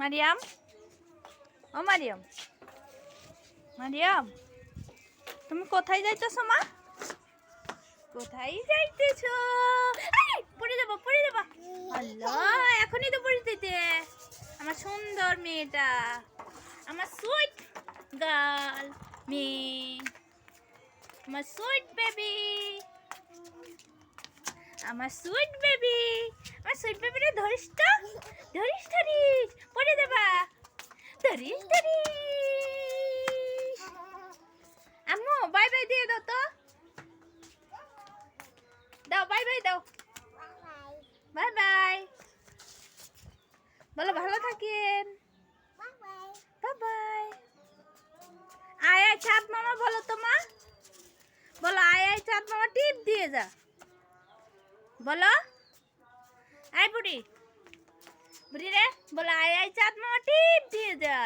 মারিয়াম ও মারিয়াম মারিয়াম তুমি কোথায় যাইতেছো, মা? কোথায় যাইতেছো? পড়ে যাব পড়ে যাব। আল্লাহ, এখনই তো পড়ে যেতে আমার সুন্দর মেয়েটা। আমার সুইট গার্ল মেয়ে। আমার সুইট বেবি আমার সুইট বেবি আমার সুইট বেবিটা ধরিস তো ধরিস ধরিস পড়ে দেবা ধরিস ধরিস আম্মু, বাই বাই দিয়ে দাও তো। দাও, বাই বাই দাও। Bye bye. বলো, ভালো থাকেন। Bye bye. আয় আয়, চাঁদ মামা, বলো তো মা। বলো, আয় আয়, চাঁদ মামা, টিপ দিয়ে যা। বলো। আয়, বুড়ি। বুড়ি রে, বলো, আয় আয়, চাঁদ মামা, টিপ দিয়ে যা।